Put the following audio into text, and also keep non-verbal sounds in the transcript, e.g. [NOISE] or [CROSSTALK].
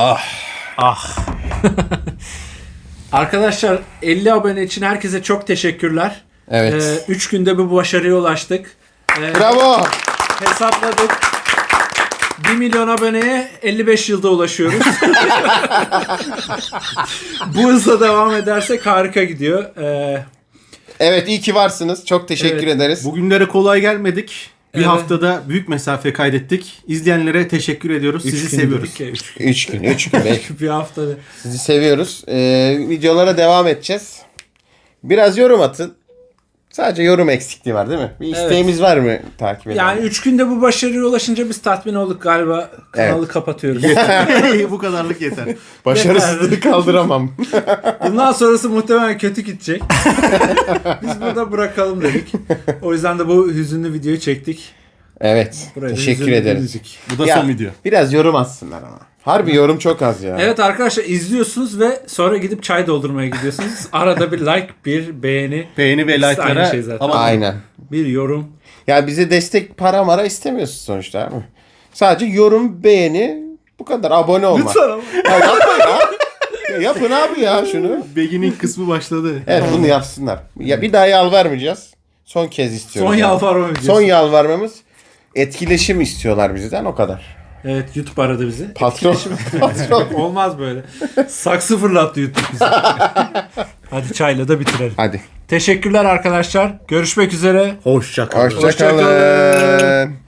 Ah. Ah. [LAUGHS] Arkadaşlar 50 abone için herkese çok teşekkürler. Evet. 3 günde bu başarıya ulaştık. Ee, Bravo. Hesapladık. 1 milyon aboneye 55 yılda ulaşıyoruz. [LAUGHS] bu hızla devam edersek harika gidiyor. Ee, Evet iyi ki varsınız. Çok teşekkür Evet. ederiz. Bugünlere kolay gelmedik. Bir Evet. haftada büyük mesafe kaydettik. İzleyenlere teşekkür ediyoruz. üç Sizi gün seviyoruz. ya, üç gün. 3 gün, 3 gün. [LAUGHS] Bir haftada. Sizi seviyoruz. Ee, videolara devam edeceğiz. Biraz yorum atın. Sadece yorum eksikliği var değil mi? Bir isteğimiz var mı takip edelim? Yani 3 günde bu başarıya ulaşınca biz tatmin olduk galiba. Kanalı kapatıyoruz. [LAUGHS] Bu kadarlık yeter. Başarısızlığı [LAUGHS] kaldıramam. Bundan sonrası muhtemelen kötü gidecek. [LAUGHS] Biz burada bırakalım dedik. O yüzden de bu hüzünlü videoyu çektik. Evet. Buraya da teşekkür ederiz. müzik. Bu da Ya, son video. Biraz yorum atsınlar ama. Harbi yorum çok az ya. Evet arkadaşlar izliyorsunuz ve sonra gidip çay doldurmaya gidiyorsunuz. [LAUGHS] Arada bir like, bir beğeni, Beğeni ve like'lara aynı şey zaten. ama Aynen. bir yorum. Ya bize destek para mara istemiyorsun sonuçta abi. Sadece yorum, beğeni bu kadar. Abone ama. Ya yapmayın abi. Ya yapın abi ya şunu. Begin'in kısmı başladı. Evet bunu yapsınlar. Ya bir daha yalvarmayacağız. Son kez istiyoruz. Son yani. yalvarma videosu. Son yalvarmamız etkileşim istiyorlar bizden o kadar. Evet YouTube aradı bizi. Patron. [LAUGHS] patron. [LAUGHS] Olmaz böyle. Saksı fırlattı YouTube bizi. [LAUGHS] Hadi çayla da bitirelim. Hadi. Teşekkürler arkadaşlar. Görüşmek üzere. Hoşça kalın. Hoşçakalın.